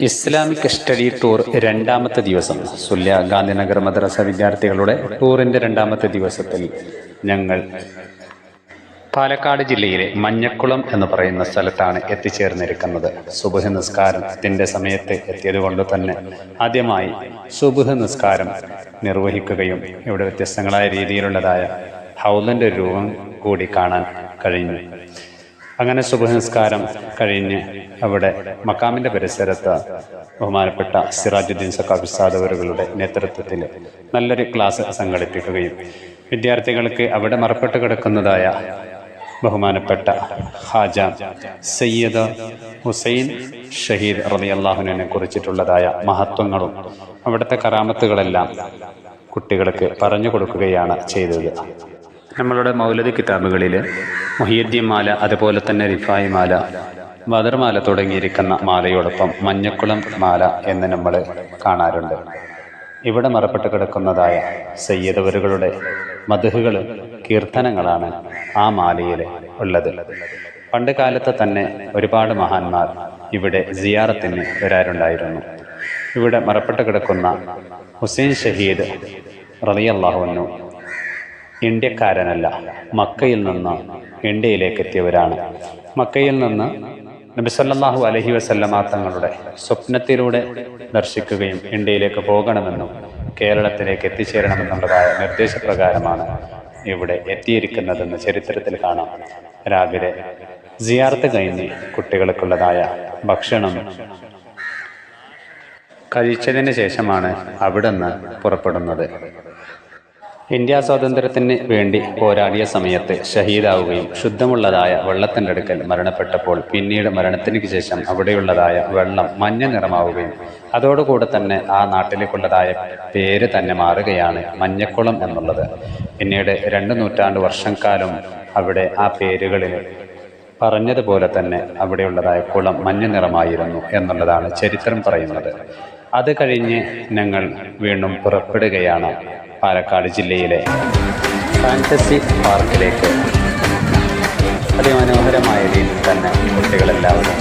Islamic study tour രണ്ടാമത്തെ ദിവസം. സുല്യ ഗാന്ധിനഗർ മദ്രസ വിദ്യാർത്ഥികളുടെ ടൂറിന്റെ രണ്ടാമത്തെ ദിവസത്തിൽ ഞങ്ങൾ പാലക്കാട് ജില്ലയിലെ മഞ്ഞക്കുളം എന്ന് പറയുന്ന സ്ഥലത്താണ് എത്തിച്ചേർന്നിരിക്കുന്നത്. സുബുഹ നിസ്കാരത്തിന്റെ സമയത്ത് എത്തിയത് കൊണ്ട് തന്നെ ആദ്യമായി സുബുഹ നിസ്കാരം നിർവഹിക്കുകയും ഇവിടെ വ്യത്യസ്തങ്ങളായ രീതിയിലുള്ളതായ ഹൗലന്റെ രൂപം കൂടി കാണാൻ കഴിഞ്ഞു. അങ്ങനെ സുബഹ നിസ്കാരം കഴിഞ്ഞ് അവിടെ മക്കാമിന്റെ പരിസരത്ത് ബഹുമാനപ്പെട്ട സിറാജുദ്ദീൻ സക്കാഫി സാദവറുകളുടെ നേതൃത്വത്തിൽ നല്ലൊരു ക്ലാസ് സംഘടിപ്പിക്കുകയും വിദ്യാർത്ഥികൾക്ക് അവിടെ മറപ്പെട്ട് കിടക്കുന്നതായ ബഹുമാനപ്പെട്ട ഹാജ സയ്യദ് ഹുസൈൻ ഷഹീദ് റലി അള്ളാഹുനെ കുറിച്ചിട്ടുള്ളതായ മഹത്വങ്ങളും അവിടുത്തെ കറാമത്തുകളെല്ലാം കുട്ടികൾക്ക് പറഞ്ഞു കൊടുക്കുകയാണ് ചെയ്തത്. നമ്മളുടെ മൗലതി കിതാബുകളിൽ മൊഹിയുദ്ദീൻ മാല അതുപോലെ തന്നെ റിഫായി മാല ബദർമാല തുടങ്ങിയിരിക്കുന്ന മാലയോടൊപ്പം മഞ്ഞക്കുളം മാല എന്ന് നമ്മൾ കാണാറുണ്ട്. ഇവിടെ മറപ്പെട്ട് കിടക്കുന്നതായ സയ്യദവരുകളുടെ മധുഹുകളും കീർത്തനങ്ങളാണ് ആ മാലയിൽ ഉള്ളത്. പണ്ട് കാലത്ത് തന്നെ ഒരുപാട് മഹാന്മാർ ഇവിടെ സിയാറത്തിന് വരാറുണ്ടായിരുന്നു. ഇവിടെ മറപ്പെട്ട് കിടക്കുന്ന ഹുസൈൻ ഷഹീദ് റളിയല്ലാഹുവിനു ഇന്ത്യക്കാരനല്ല മക്കയിൽ നിന്ന് ഇന്ത്യയിലേക്ക് എത്തിയവരാണ് മക്കയിൽ നിന്ന് നബിസല്ലാഹു അലഹി വസല്ലമ തങ്ങളുടെ സ്വപ്നത്തിലൂടെ ദർശിക്കുകയും ഇന്ത്യയിലേക്ക് പോകണമെന്നും കേരളത്തിലേക്ക് എത്തിച്ചേരണമെന്നുള്ളതായ നിർദ്ദേശപ്രകാരമാണ് ഇവിടെ എത്തിയിരിക്കുന്നതെന്ന് ചരിത്രത്തിൽ കാണാം. രാവിലെ സിയാർത്ത് കഴിഞ്ഞ് കുട്ടികൾക്കുള്ളതായ ഭക്ഷണം കഴിച്ചതിന് ശേഷമാണ് അവിടുന്ന് പുറപ്പെടുന്നത്. ഇന്ത്യ സ്വാതന്ത്ര്യത്തിന് വേണ്ടി പോരാടിയ സമയത്ത് ഷഹീദാവുകയും ശുദ്ധമുള്ളതായ വെള്ളത്തിന്റെ അടുക്കൽ മരണപ്പെട്ടപ്പോൾ പിന്നീട് മരണത്തിന് ശേഷം അവിടെയുള്ളതായ വെള്ളം മഞ്ഞ നിറമാവുകയും അതോടുകൂടെ തന്നെ ആ നാട്ടിലേക്കുള്ളതായ പേര് തന്നെ മാറുകയാണ് മഞ്ഞക്കുളം എന്നുള്ളത്. പിന്നീട് രണ്ട് നൂറ്റാണ്ട് വർഷം കാലം അവിടെ ആ പേരുകളിൽ പറഞ്ഞതുപോലെ തന്നെ അവിടെയുള്ളതായ കുളം മഞ്ഞ നിറമായിരുന്നു എന്നുള്ളതാണ് ചരിത്രം പറയുന്നത്. അത് കഴിഞ്ഞ് ഞങ്ങൾ വീണ്ടും പുറപ്പെടുകയാണ് പാലക്കാട് ജില്ലയിലെ ഫാന്റസി പാർക്കിലേക്ക്. അതിമനോഹരമായ രീതിയിൽ തന്നെ കുട്ടികളെല്ലാവരും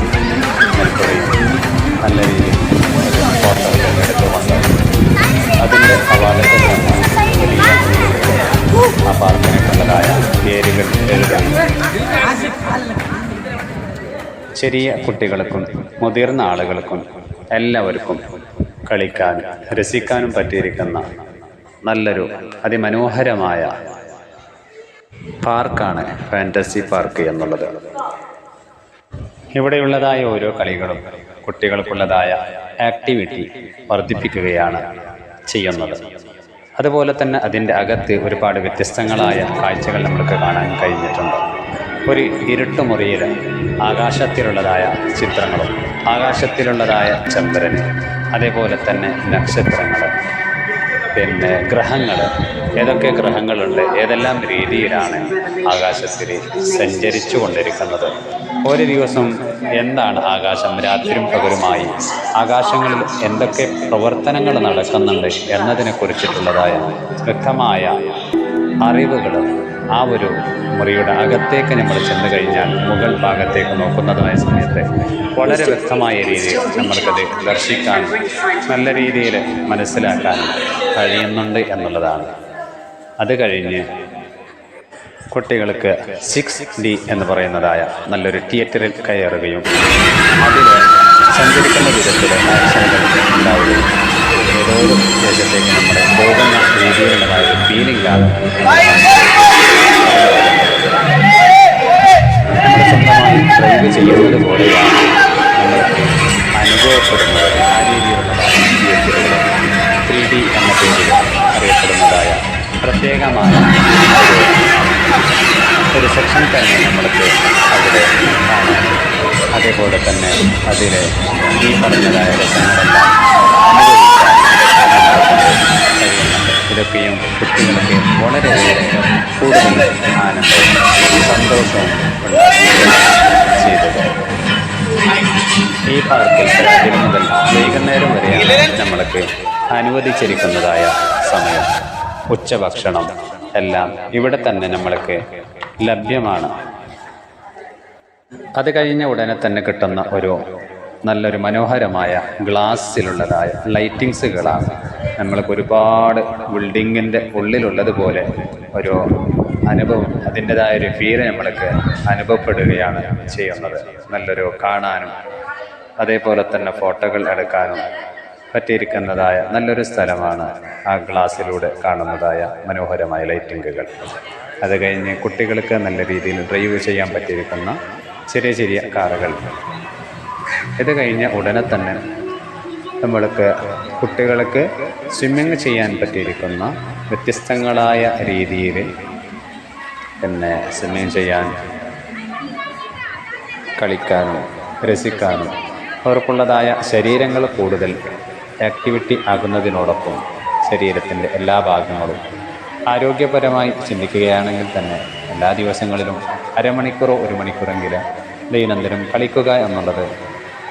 നല്ല രീതിയിൽ ആ പാർക്കിനേക്കുള്ളതായ പേരുകൾ എഴുതാൻ ചെറിയ കുട്ടികൾക്കും മുതിർന്ന ആളുകൾക്കും എല്ലാവർക്കും കളിക്കാനും രസിക്കാനും പറ്റിയിരിക്കുന്ന നല്ലൊരു അതിമനോഹരമായ പാർക്കാണ് ഫാന്റസി പാർക്ക് എന്നുള്ളത്. ഇവിടെയുള്ളതായ ഓരോ കളികളും കുട്ടികൾക്കുള്ളതായ ആക്ടിവിറ്റി വർദ്ധിപ്പിക്കുകയാണ് ചെയ്യുന്നത്. അതുപോലെ തന്നെ അതിന്റെ അകത്ത് ഒരുപാട് വ്യത്യസ്തങ്ങളായ കാഴ്ചകൾ നമുക്ക് കാണാൻ കഴിഞ്ഞിട്ടുണ്ട്. ഒരു ഇരുട്ടുമുറിയിൽ ആകാശത്തിലുള്ളതായ ചിത്രങ്ങളും ആകാശത്തിലുള്ളതായ ചന്ദ്രന് അതേപോലെ തന്നെ നക്ഷത്രങ്ങൾ പിന്നെ ഗ്രഹങ്ങൾ ഏതൊക്കെ ഗ്രഹങ്ങളുണ്ട് ഏതെല്ലാം രീതിയിലാണ് ആകാശത്തിൽ സഞ്ചരിച്ചു കൊണ്ടിരിക്കുന്നത് ഒരു ദിവസം എന്താണ് ആകാശം രാത്രിയും പകലുമായി ആകാശങ്ങളിൽ എന്തൊക്കെ പ്രവർത്തനങ്ങൾ നടക്കുന്നുണ്ട് എന്നതിനെ കുറിച്ചിട്ടുള്ളതായ വ്യക്തമായ അറിവുകൾ ആ ഒരു മുറിയുടെ അകത്തേക്ക് നമ്മൾ ചെന്ന് കഴിഞ്ഞാൽ മുകൾ ഭാഗത്തേക്ക് നോക്കുന്നതുമായ സമയത്ത് വളരെ വ്യക്തമായ രീതിയിൽ നമ്മൾക്കത് ദർശിക്കാൻ നല്ല രീതിയിൽ മനസ്സിലാക്കാൻ കഴിയുന്നുണ്ട് എന്നുള്ളതാണ്. അത് കഴിഞ്ഞ് കുട്ടികൾക്ക് സിക്സ് ഡി എന്ന് പറയുന്നതായ നല്ലൊരു തിയേറ്ററിൽ കയറുകയും അതിൽ സഞ്ചരിക്കുന്ന വിധത്തിൽ ആക്ഷനുകൾ ഉണ്ടാവുകയും ഏതോ ഒരു ദേശത്തേക്ക് നമ്മുടെ പോകുന്ന രീതിയിലുള്ളതായ ഒരു ഫീലിംഗാണ് സ്വന്തമായി ഡ്രൈവ് ചെയ്യുന്നത് പോലെയാണ് നമ്മൾക്ക് അനുഭവപ്പെടുന്നത്. ആ രീതിയിലുള്ള തിയേറ്ററുകൾ ത്രീ ഡി എന്ന പേരിൽ അറിയപ്പെടുന്നതായ പ്രത്യേകമായ ഒരു സെക്ഷൻ തന്നെ നമ്മൾക്ക് അവിടെ കാണാം. അതേപോലെ തന്നെ അതിലെ ഈ പറഞ്ഞതായ രസങ്ങളെല്ലാം അനുഭവിക്കാൻ കഴിയുന്നുണ്ട് ഇതൊക്കെയും കുട്ടികളൊക്കെ വളരെയേറെ കൂടുതൽ ആനന്ദവും സന്തോഷവും ചെയ്തത്. ഈ പാർക്കിൽ രാവിലെ മുതൽ വൈകുന്നേരം വരെയാണ് നമ്മൾക്ക് അനുവദിച്ചിരിക്കുന്നതായ സമയം. ഉച്ചഭക്ഷണം എല്ലാം ഇവിടെ തന്നെ നമ്മൾക്ക് ലഭ്യമാണ്. അത് കഴിഞ്ഞ ഉടനെ തന്നെ കിട്ടുന്ന ഒരു നല്ലൊരു മനോഹരമായ ഗ്ലാസ്സിലുള്ളതായ ലൈറ്റിങ്സുകളാണ്. നമ്മൾക്ക് ഒരുപാട് ബിൽഡിങ്ങിന്റെ ഉള്ളിലുള്ളതുപോലെ ഒരു അനുഭവം അതിന്റെതായ ഒരു ഫീൽ നമ്മൾക്ക് അനുഭവപ്പെടുകയാണ് ചെയ്യുന്നത്. നല്ലൊരു കാണാനും അതേപോലെ തന്നെ ഫോട്ടോകൾ എടുക്കാനും പറ്റിയിരിക്കുന്നതായ നല്ലൊരു സ്ഥലമാണ് ആ ഗ്ലാസ്സിലൂടെ കാണുന്നതായ മനോഹരമായ ലൈറ്റിങ്ങുകൾ അത് കഴിഞ്ഞ് കുട്ടികൾക്ക് നല്ല രീതിയിൽ ഡ്രൈവ് ചെയ്യാൻ പറ്റിയിരിക്കുന്ന ചെറിയ ചെറിയ കാറുകൾ ഇത് കഴിഞ്ഞ ഉടനെ തന്നെ നമ്മൾക്ക് കുട്ടികൾക്ക് സ്വിമ്മിങ് ചെയ്യാൻ പറ്റിയിരിക്കുന്ന വ്യത്യസ്തങ്ങളായ രീതിയിൽ പിന്നെ സ്വിമ്മിങ് ചെയ്യാൻ കളിക്കാനും രസിക്കാനും അവർക്കുള്ളതായ ശരീരങ്ങൾ കൂടുതൽ ആക്ടിവിറ്റി ആകുന്നതിനോടൊപ്പം ശരീരത്തിന്റെ എല്ലാ ഭാഗങ്ങളും ആരോഗ്യപരമായി ചിന്തിക്കുകയാണെങ്കിൽ തന്നെ എല്ലാ ദിവസങ്ങളിലും അരമണിക്കൂറോ ഒരു മണിക്കൂറെങ്കിലും ദൈനംദിനം കളിക്കുക എന്നുള്ളത്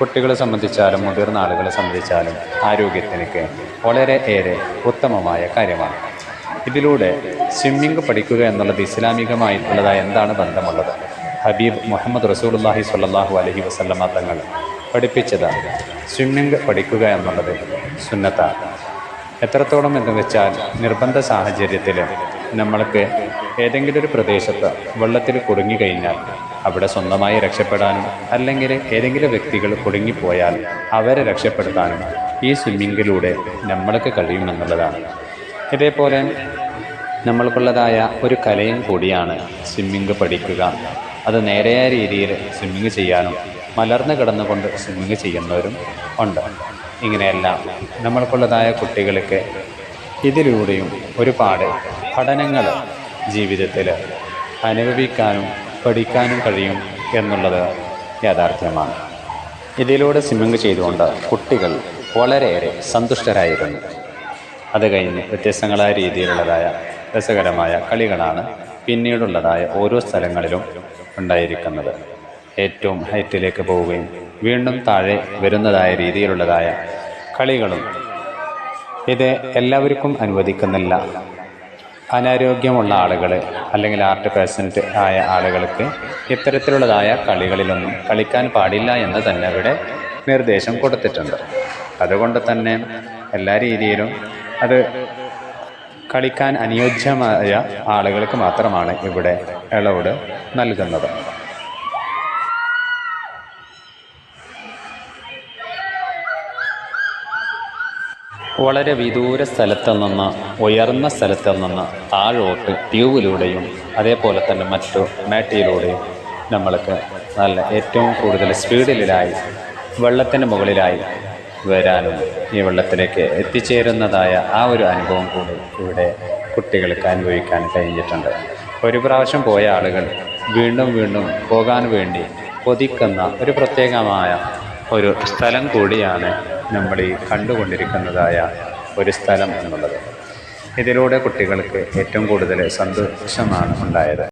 കുട്ടികളെ സംബന്ധിച്ചാലും മുതിർന്ന ആളുകളെ സംബന്ധിച്ചാലും ആരോഗ്യത്തിനൊക്കെ വളരെ ഏറെ ഉത്തമമായ കാര്യമാണ്. ഇതിലൂടെ സ്വിമ്മിംഗ് പഠിക്കുക എന്നുള്ളത് ഇസ്ലാമികമായിട്ടുള്ളതായ എന്താണ് ബന്ധമുള്ളത്? ഹബീബ് മുഹമ്മദ് റസൂലുള്ളാഹി സ്വല്ലല്ലാഹു അലഹി വസല്ലമ തങ്ങൾ പഠിപ്പിച്ചത് സ്വിമ്മിംഗ് പഠിക്കുക എന്നുള്ളത് സുന്നത്താണ്. എത്രത്തോളം എന്ന് വെച്ചാൽ നിർബന്ധ സാഹചര്യത്തിൽ നമ്മൾക്ക് ഏതെങ്കിലും ഒരു പ്രദേശത്ത് വെള്ളത്തിൽ കുടുങ്ങിക്കഴിഞ്ഞാൽ അവിടെ സ്വന്തമായി രക്ഷപ്പെടാനും അല്ലെങ്കിൽ ഏതെങ്കിലും വ്യക്തികൾ കുടുങ്ങിപ്പോയാൽ അവരെ രക്ഷപ്പെടുത്താനും ഈ സ്വിമ്മിങ്ങിലൂടെ നമ്മൾക്ക് കഴിയുമെന്നുള്ളതാണ് ഇതേപോലെ നമ്മൾക്കുള്ളതായ ഒരു കലയും കൂടിയാണ് സ്വിമ്മിങ് പഠിക്കുക. അത് നേരെയായ രീതിയിൽ സ്വിമ്മിങ് ചെയ്യാനും മലർന്നു കിടന്നുകൊണ്ട് സ്വിമ്മിങ് ചെയ്യുന്നവരും ഉണ്ട്. ഇങ്ങനെയെല്ലാം നമ്മൾക്കുള്ളതായ കുട്ടികൾക്ക് ഇതിലൂടെയും ഒരുപാട് പഠനങ്ങൾ ജീവിതത്തിൽ അനുഭവിക്കാനും പഠിക്കാനും കഴിയും എന്നുള്ളത് യാഥാർത്ഥ്യമാണ്. ഇതിലൂടെ സ്വിമ്മിങ് ചെയ്തുകൊണ്ട് കുട്ടികൾ വളരെയേറെ സന്തുഷ്ടരായിരുന്നു. അത് കഴിഞ്ഞ് വ്യത്യസ്തങ്ങളായ രീതിയിലുള്ളതായ രസകരമായ കളികളാണ് പിന്നീടുള്ളതായ ഓരോ സ്ഥലങ്ങളിലും ഉണ്ടായിരിക്കുന്നത്. ഏറ്റവും ഹൈറ്റിലേക്ക് പോവുകയും വീണ്ടും താഴെ വരുന്നതായ രീതിയിലുള്ളതായ കളികളും ഇത് എല്ലാവർക്കും അനുവദിക്കുന്നില്ല. അനാരോഗ്യമുള്ള ആളുകൾ അല്ലെങ്കിൽ ആർട്ട് പേഴ്സണറ്റ് ആയ ആളുകൾക്ക് ഇത്തരത്തിലുള്ളതായ കളികളിലൊന്നും കളിക്കാൻ പാടില്ല എന്ന് തന്നെ ഇവിടെ നിർദ്ദേശം കൊടുത്തിട്ടുണ്ട്. അതുകൊണ്ട് തന്നെ എല്ലാ രീതിയിലും അത് കളിക്കാൻ അനുയോജ്യമായ ആളുകൾക്ക് മാത്രമാണ് ഇവിടെ ഇളവ് നൽകുന്നത്. വളരെ വിദൂര സ്ഥലത്ത് നിന്ന് ഉയർന്ന സ്ഥലത്ത് നിന്ന് താഴോട്ട് ട്യൂബിലൂടെയും അതേപോലെ തന്നെ മറ്റു മേട്ടയിലൂടെയും നമ്മൾക്ക് നല്ല ഏറ്റവും കൂടുതൽ സ്പീഡിലായി വെള്ളത്തിന് മുകളിലായി വരാനും ഈ വെള്ളത്തിലേക്ക് എത്തിച്ചേരുന്നതായ ആ ഒരു അനുഭവം കൂടി ഇവിടെ കുട്ടികൾക്ക് അനുഭവിക്കാൻ കഴിഞ്ഞിട്ടുണ്ട്. ഒരു പ്രാവശ്യം പോയ ആളുകൾ വീണ്ടും വീണ്ടും പോകാൻ വേണ്ടി കൊതിക്കുന്ന ഒരു പ്രത്യേകമായ ഒരു സ്ഥലം കൂടിയാണ് നമ്മൾ ഈ കണ്ടുകൊണ്ടിരിക്കുന്നതായ ഒരു സ്ഥലം എന്നുള്ളത്. ഇതിലൂടെ കുട്ടികൾക്ക് ഏറ്റവും കൂടുതൽ സന്തോഷമാണ് ഉണ്ടായത്.